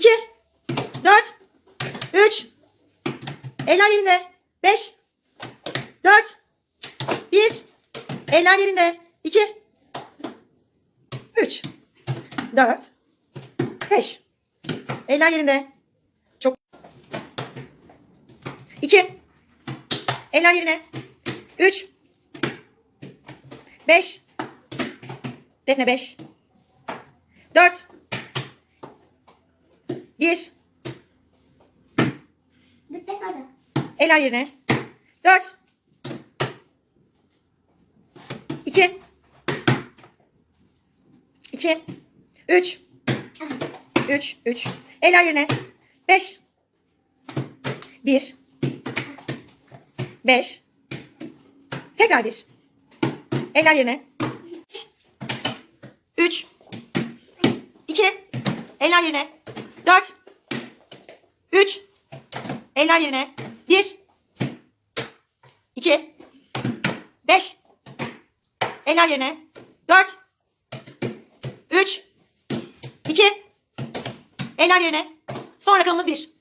2, 4, 3, eller yerinde, 5, 4, 1, eller yerinde, 2, 3, 4, 5, eller yerinde, çok, 2, eller yerine, 3, 5, Defne 5, 4, 1, Dikkat orada. Eller yerine. 4 2 2 3 3 3 Eller yerine. 5 1 5 Tekrar 1 Eller yerine. 3 2 Eller yerine. 4 3 Eller yerine. 1 2 5 Eller yerine. 4 3 2 Eller yerine. Son rakamımız 1.